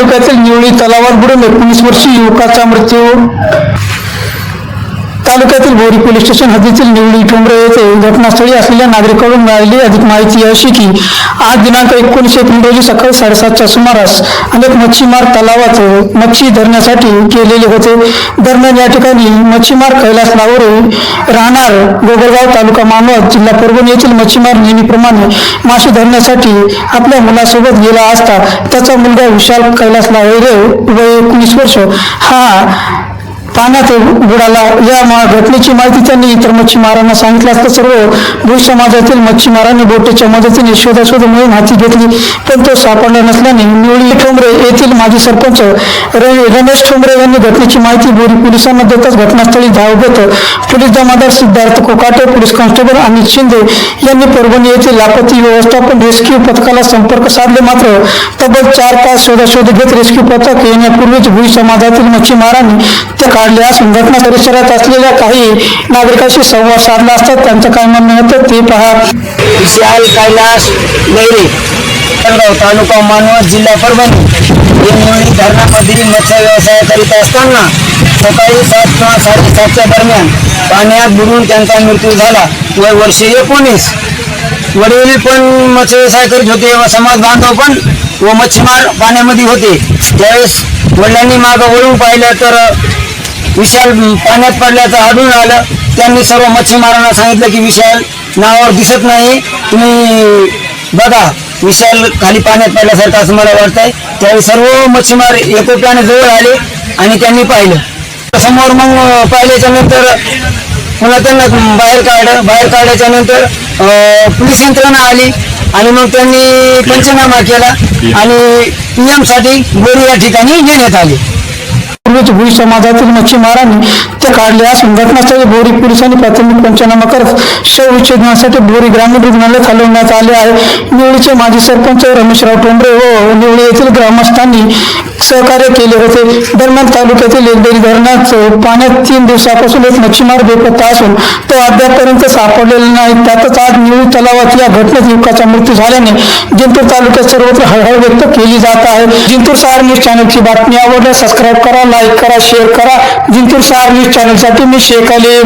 तालुक्यातील निवळी तलावात बुडून एकोणीस वर्षीय युवकाचा मृत्यू तालुक्यातील बोरी पोलीस स्टेशन हद्दीतील निवडी ठोंबरे येथे घटनास्थळी असलेल्या नागरिकांकडून मिळालेली अधिक माहिती अशी की आज दिनांक एकोणीस एप्रिल रोजी सकाळी साडेसातच्या सुमारास अनेक मच्छीमार तलावात मच्छी धरण्यासाठी गेलेले होते. दरम्यान या ठिकाणी मच्छीमार कैलास लावरे राहणार गोगरगाव तालुका मानवत जिल्हा परभणी येथील मच्छीमार नेहमीप्रमाणे मासे धरण्यासाठी आपल्या मुलासोबत गेला असता त्याचा मुलगा विशाल कैलास लावरे वय एकोणीस वर्ष. हा पाण्यात बुडाला या मा- घटनेची माहिती त्यांनी इतर मच्छीमारांना सांगितलं असता. सर्व भू समाजातील मच्छीमारांनी बोटेच्या मदतीने शोधाशोध मिळून हाती घेतली पण तो सापडला नसल्याने निवळी ठोंबरे माजी सरपंच रमेश ठोंबरे यांनी घटनेची माहिती बोरी पोलिसांना देताच घटनास्थळी धाव घेत पोलीस जमादार सिद्धार्थ कोकाटे पोलीस कॉन्स्टेबल अनिल शिंदे यांनी परभणी येथे लापती व्यवस्थापन रेस्क्यू पथकाला संपर्क साधले मात्र तब्बल चार तास शोधाशोध घेत रेस्क्यू पथक येण्यापूर्वीच भुई समाजातील मच्छीमारांनी ते काढले असून घटना परिसरात असलेल्या काही नागरिकांशी संवाद साधला असता त्यांचं काय म्हणणं होतं ते पहा. विशाल कैलास गैरे तालुका मानवत जिल्हा परभणी. हे धरणामधील मत्स्य व्यवसाय करीत असताना सकाळी सात किंवा साडेसातच्या दरम्यान पाण्यात बुडून त्यांचा मृत्यू झाला. वय वर्षे एकोणीस. वडील पण मत्स्य व्यवसाय करीत होते व समाज बांधव पण व मच्छीमार पाण्यामध्ये होते. त्यावेळेस वडिलांनी मागं वळून पाहिलं तर विशाल पाण्यात पडल्याचं आढळून आलं. त्यांनी सर्व मच्छीमारांना सांगितलं की विशाल नावावर दिसत नाही. तुम्ही बघा विशाल खाली पाण्यात पडल्यासारखं असं मला वाटतंय. त्यावेळी सर्व मच्छीमार एकोप्याने जवळ आले आणि त्यांनी पाहिलं. समोर मग पाहिल्याच्या नंतर पुन्हा त्यांना बाहेर काढलं. बाहेर काढल्याच्या नंतर पोलीस यंत्रणा आली आणि मग त्यांनी पंचनामा केला आणि पीएमसाठी बोरी या ठिकाणी नेण्यात आली. पूर्वीच भुई समाजातील मच्छीमारांनी ते काढले असून घटनास्थळी बोरी पोलिसांनी प्राथमिक पंचनामा करत शवविच्छेदनासाठी बोरी ग्रामीण रुग्णालयात हलवण्यात आले आहे. निवळीचे माजी सरपंच रमेशराव टोंबरे व निवळी येथील ग्रामस्थांनी सहकार्य केले होते. दरम्यान तालुक्यातील एकदेरी धरणात पाण्यात तीन दिवसापासून एक मच्छीमार बेपत्ता असून तो अद्यापपर्यंत सापडलेला नाही. त्यातच आज निवळी तलावात या घटनेत युवकाचा मृत्यू झाल्याने जिंतूर तालुक्यात सर्वत्र हळहळ व्यक्त केली जात आहे. जिंतूर सहार न्यूज चॅनलची बातमी आवडल्यास सबस्क्राईब करा लाईक करा शेअर करा. जिंतूर सहार न्यूज चॅनलसाठी मी शेख अली